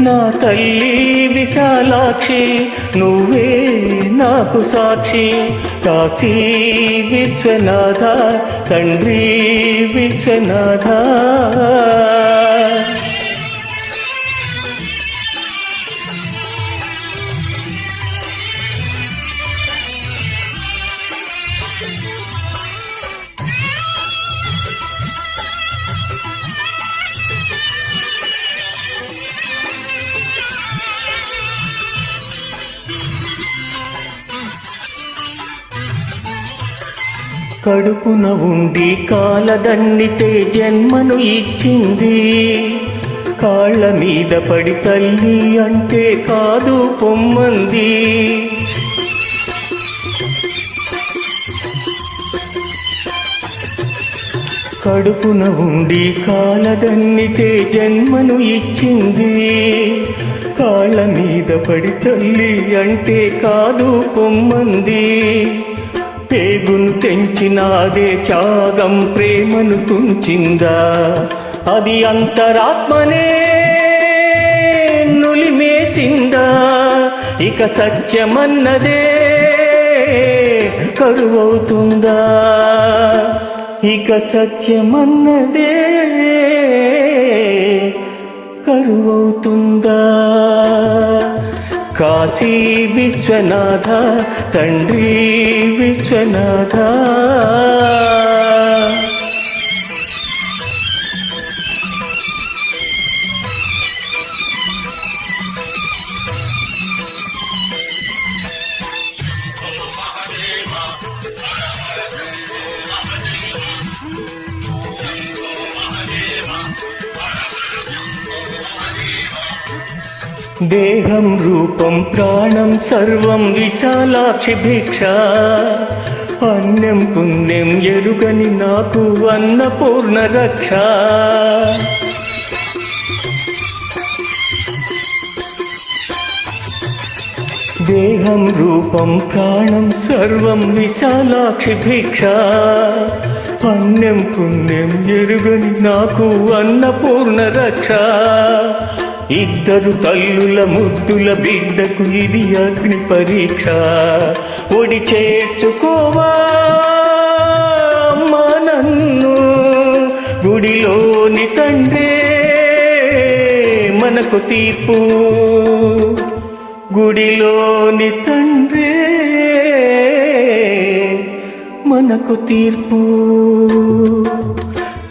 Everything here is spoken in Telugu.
నా తల్లి విశాలాక్షి నువ్వే నాకు సాక్షి. కాశీ విశ్వనాథ తండ్రి విశ్వనాథ. కడుపున ఉండి కాలదన్నితే జన్మను ఇచ్చింది. కాళ్ళ మీద పడి తల్లి అంటే కాదు పొమ్మంది. కడుపున ఉండి కాలదన్నితే జన్మను ఇచ్చింది. కాళ్ళ మీద పడి తల్లి అంటే కాదు పొమ్మంది. పేగును తెంచినాదే త్యాగం ప్రేమను తుంచిందా? అది అంతరాత్మనే నులిమేసిందా? ఇక సత్యమన్నదే కరువవుతుందా? ఇక సత్యమన్నదే కరువవుతుందా? కాశీ విశ్వనాథ తండ్రి విశ్వనాథ. దేహం రూపం ప్రాణం సర్వం విశాలాక్షి భిక్ష. అన్యం పుణ్యం ఎరుగని నాకు అన్నపూర్ణ రక్ష. దేహం రూపం ప్రాణం సర్వం విశాలాక్షి భిక్ష. అన్యం పుణ్యం ఎరుగని నాకు అన్నపూర్ణ రక్ష. ఇద్దరు తల్లుల ముద్దుల బిడ్డకు ఇది అగ్ని పరీక్ష. ఒడి చేర్చుకోవా నన్ను? గుడిలోని తండ్రే మనకు తీర్పు. గుడిలోని తండ్రే మనకు తీర్పు.